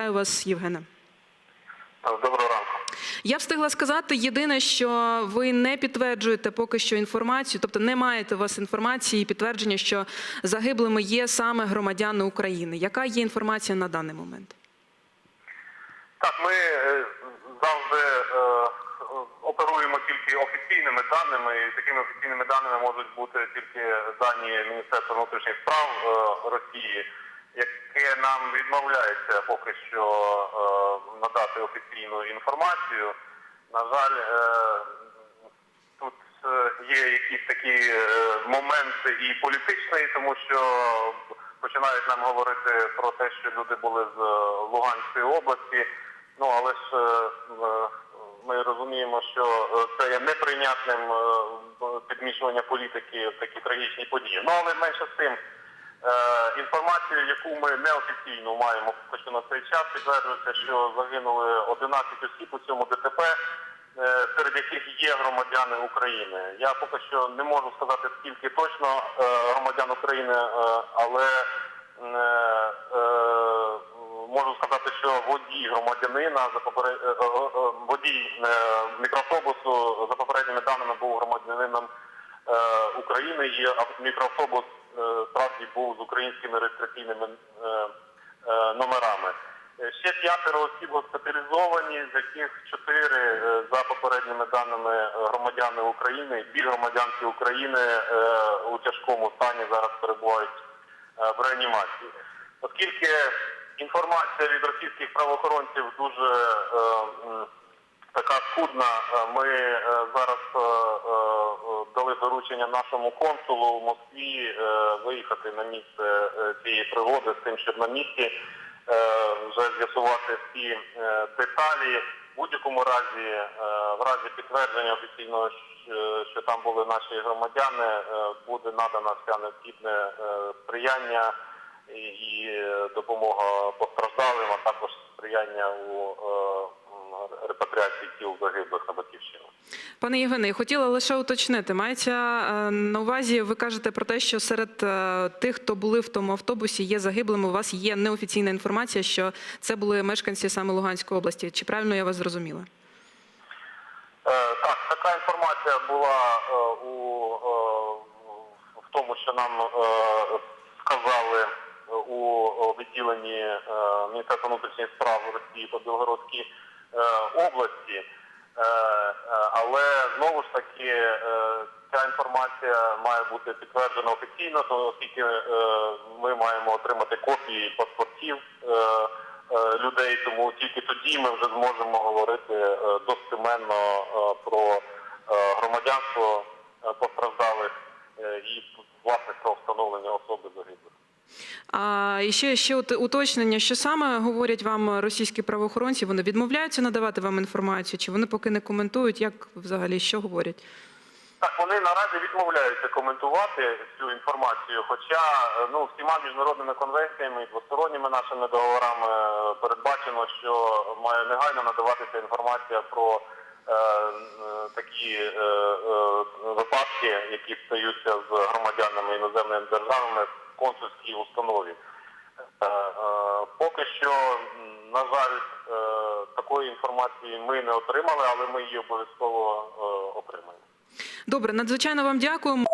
Вітаю вас, Євгене. Доброго ранку. Я встигла сказати єдине, що ви не підтверджуєте поки що інформацію, тобто не маєте у вас інформації і підтвердження, що загиблими є саме громадяни України. Яка є інформація на даний момент? Так, ми е, завжди е, оперуємо тільки офіційними даними, і такими офіційними даними можуть бути тільки дані Міністерства внутрішніх справ е, Росії, яке нам відмовляється поки що е, надати офіційну інформацію. На жаль, е, тут е, є якісь такі моменти і політичні, тому що починають нам говорити про те, що люди були з Луганської області. Ну але ж ми розуміємо, що це є неприйнятним підмішування політики в такі трагічні події. Ну але менше з тим. Е, Інформацію, яку ми неофіційно маємо що на цей час, підтверджується, що загинули 11 осіб у цьому ДТП, е, серед яких є громадяни України. Я поки що не можу сказати скільки точно е, громадян України, але можу сказати, що водій громадянина водій мікроавтобусу за попередніми даними був громадянином України ав- мікроавтобус справді був з українськими реєстраційними е, е, номерами. Е, Ще п'ятеро осіб госпіталізовані, з яких чотири за попередніми даними громадяни України, дві громадянки України у тяжкому стані зараз перебувають в реанімації. Оскільки інформація від російських правоохоронців дуже така скудна. Ми зараз е, е, дали доручення нашому консулу в Москві е, виїхати на місце е, цієї пригоди з тим, щоб на місці е, вже з'ясувати всі деталі. В будь-якому разі, в разі підтвердження офіційного, що- там були наші громадяни, буде надана вся необхідне сприяння і, допомога постраждалим, а також сприяння у репатріації тіл загиблих на батьківщину. Пане Євгене, хотіла лише уточнити. Мається е, на увазі, ви кажете про те, що серед е, тих, хто були в тому автобусі, є загиблими. У вас є неофіційна інформація, що це були мешканці саме Луганської області. Чи правильно я вас зрозуміла? Е, Так, така інформація була у в тому, що нам сказали у відділенні Міністерства внутрішніх справ Росії по Білгородській області. Е, е, Але знову ж таки е, ця інформація має бути підтверджена офіційно, оскільки ми маємо отримати копії паспортів людей, тому тільки тоді ми вже зможемо говорити достеменно про громадянство постраждалих і власне про встановлення особи загиблих. А і ще, ще ут- уточнення, що саме говорять вам російські правоохоронці? Вони відмовляються надавати вам інформацію, чи вони поки не коментують? Як взагалі що говорять? Так, вони наразі відмовляються коментувати цю інформацію, хоча ну всіма міжнародними конвенціями і двосторонніми нашими договорами е, передбачено, що має негайно надаватися інформація про е, е, такі е, е, випадки, які стаються з громадянами іноземними державами в установі. Е, е, Поки що, на жаль, е, такої інформації ми не отримали, але ми її обов'язково отримаємо. Добре, надзвичайно вам дякуємо.